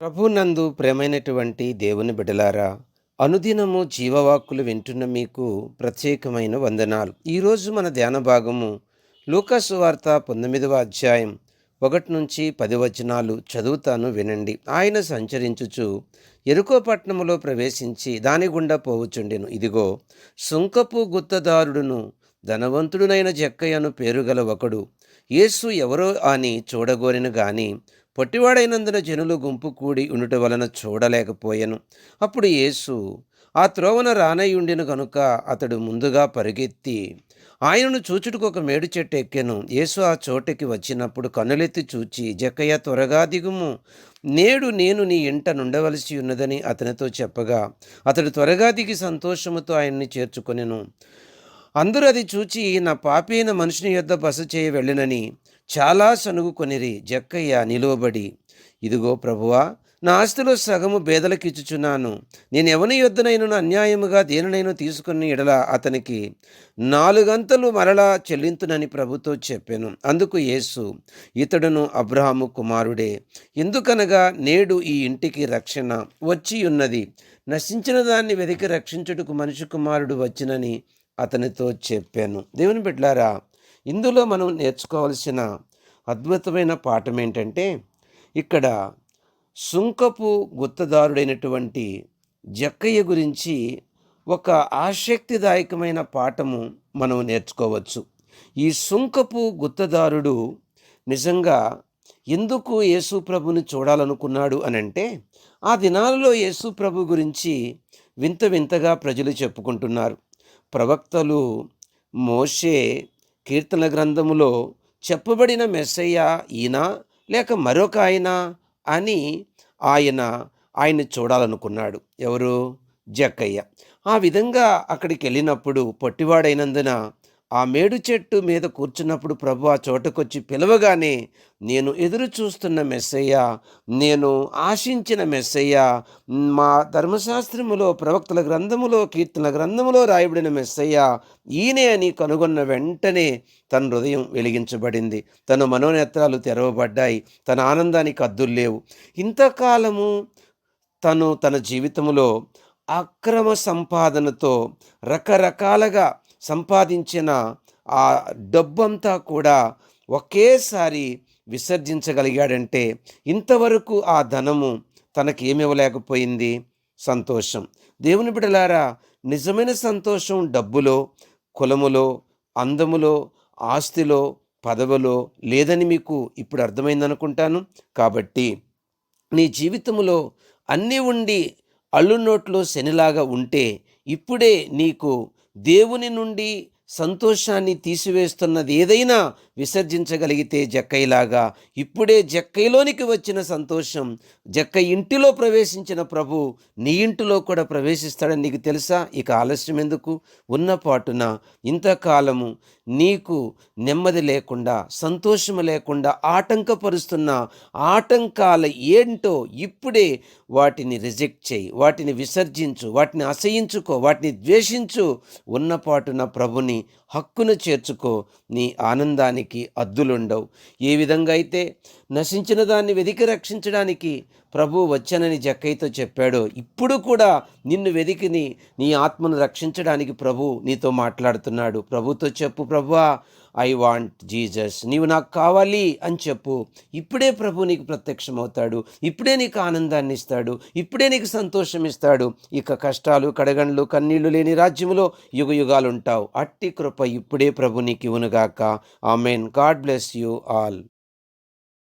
ప్రభునందు ప్రేమైనటువంటి దేవుని బిడలారా అనుదినము జీవవాక్కులు వింటున్న మీకు ప్రత్యేకమైన వందనాలు. ఈరోజు మన ధ్యాన భాగము లూకాసు వార్త పంతొమ్మిదవ అధ్యాయం ఒకటి నుంచి పది వచనాలు చదువుతాను వినండి. ఆయన సంచరించుచు ఎరుకోపట్నములో ప్రవేశించి దాని గుండా పోవుచుండెను. ఇదిగో సుంకపు గుత్తదారుడును ధనవంతుడునైన జక్కయ్యను పేరుగల ఒకడు యేసు ఎవరో అని చూడగోరిన గాని పొట్టివాడైనందున జనులు గుంపు కూడి ఉండుట వలన చూడలేకపోయాను. అప్పుడు యేసు ఆ త్రోవన రానయ్యుండిన కనుక అతడు ముందుగా పరిగెత్తి ఆయనను చూచుటకు ఒక మేడు చెట్టు ఎక్కాను. యేసు ఆ చోటకి వచ్చినప్పుడు కన్నులెత్తి చూచి జక్కయ్య త్వరగా దిగుము. నేడు నేను నీ ఇంట నుండవలసి ఉన్నదని అతనితో చెప్పగా అతడు త్వరగా దిగి సంతోషముతో ఆయన్ని చేర్చుకొనెను. అందరూ అది చూచి నా పాపైన మనుషుని యొద్ద బస చేయ వెళ్ళినని చాలా సనుగుకొనిరి జక్కయ్య నిలువబడి ఇదిగో ప్రభువా నా ఆస్తిలో సగము బేదలకిచ్చుచున్నాను. నేను ఎవని యొద్దనైనా అన్యాయముగా దేనినైనా తీసుకుని ఎడల అతనికి నాలుగంతలు మరలా చెల్లింతునని ప్రభుతో చెప్పాను. అందుకు యేసు ఇతడును అబ్రహాము కుమారుడే ఎందుకనగా నేడు ఈ ఇంటికి రక్షణ వచ్చి ఉన్నది నశించిన దాన్ని వెతికి రక్షించుటకు మనిషి కుమారుడు వచ్చినని అతనితో చెప్పాను. దేవుని బిడ్లారా ఇందులో మనం నేర్చుకోవాల్సిన అద్భుతమైన పాఠం ఏంటంటే ఇక్కడ సుంకపు గుత్తదారుడైనటువంటి జక్కయ్య గురించి ఒక ఆసక్తిదాయకమైన పాఠము మనం నేర్చుకోవచ్చు. ఈ సుంకపు గుత్తదారుడు నిజంగా ఎందుకు యేసు ప్రభుని చూడాలనుకున్నాడు అని అంటే ఆ దినాలలో యేసు ప్రభు గురించి వింత వింతగా ప్రజలు చెప్పుకుంటున్నారు. ప్రవక్తలు మోషే కీర్తన గ్రంథములో చెప్పబడిన మెస్సయ్య ఈయన లేక మరొక ఆయన అని ఆయన ఆయన్ని చూడాలనుకున్నాడు. ఎవరు? జక్కయ్య. ఆ విధంగా అక్కడికి వెళ్ళినప్పుడు పొట్టివాడైనందున ఆ మేడు చెట్టు మీద కూర్చున్నప్పుడు ప్రభు ఆ చోటకొచ్చి పిలవగానే నేను ఎదురు చూస్తున్న మెస్సయ్య నేను ఆశించిన మెస్సయ్య మా ధర్మశాస్త్రములో ప్రవక్తల గ్రంథములో కీర్తన గ్రంథములో రాయబడిన మెస్సయ్య ఈయనే అని కనుగొన్న వెంటనే తన హృదయం వెలిగించబడింది. తన మనోనేత్రాలు తెరవబడ్డాయి. తన ఆనందానికి అద్దులు లేవు. ఇంతకాలము తను తన జీవితంలో అక్రమ సంపాదనతో రకరకాలుగా సంపాదించిన ఆ డబ్బంతా కూడా ఒకేసారి విసర్జించగలిగాడంటే ఇంతవరకు ఆ ధనము తనకి ఏమివ్వలేకపోయింది సంతోషం. దేవుని బిడలారా నిజమైన సంతోషం డబ్బులో కులములో అందములో ఆస్తిలో పదవులో లేదని మీకు ఇప్పుడు అర్థమైందనుకుంటాను. కాబట్టి నీ జీవితంలో అన్నీ ఉండి అల్లు నోట్లో శనిలాగా ఉంటే ఇప్పుడే నీకు దేవుని నుండి సంతోషాన్ని తీసివేస్తున్నది ఏదైనా విసర్జించగలిగితే జక్కయ్యలాగా. ఇప్పుడే జక్కయ్యలోనికి వచ్చిన సంతోషం. జక్క ఇంటిలో ప్రవేశించిన ప్రభు నీ ఇంటిలో కూడా ప్రవేశిస్తాడని నీకు తెలుసా? ఇక ఆలస్యం ఎందుకు? ఉన్న పాటున ఇంతకాలము నీకు నెమ్మది లేకుండా సంతోషము లేకుండా ఆటంకపరుస్తున్న ఆటంకాలు ఏంటో ఇప్పుడే వాటిని రిజెక్ట్ చేయి వాటిని విసర్జించు వాటిని అసహించుకో వాటిని ద్వేషించు. ఉన్నపాటున ప్రభుని నీ హక్కును చేర్చుకో. నీ ఆనందానికి అద్దులుండవు. ఏ విధంగా అయితే నశించిన దాన్ని వెదికి రక్షించడానికి ప్రభు వచ్చానని జక్కయ్యతో చెప్పాడు. ఇప్పుడు కూడా నిన్ను వెదికిని నీ ఆత్మను రక్షించడానికి ప్రభు నీతో మాట్లాడుతున్నాడు. ప్రభుతో చెప్పు ప్రభువా ఐ వాంట్ జీజస్ నీవు నాకు కావాలి అని చెప్పు. ఇప్పుడే ప్రభు నీకు ప్రత్యక్షమవుతాడు. ఇప్పుడే నీకు ఆనందాన్ని ఇస్తాడు. ఇప్పుడే నీకు సంతోషం ఇస్తాడు. ఇక కష్టాలు కడగండ్లు కన్నీళ్ళు లేని రాజ్యములో యుగ యుగాలు ఉంటావు అట్టి కృప ఇప్పుడే ప్రభు నీకు ఇవునుగాక amen. God bless you all.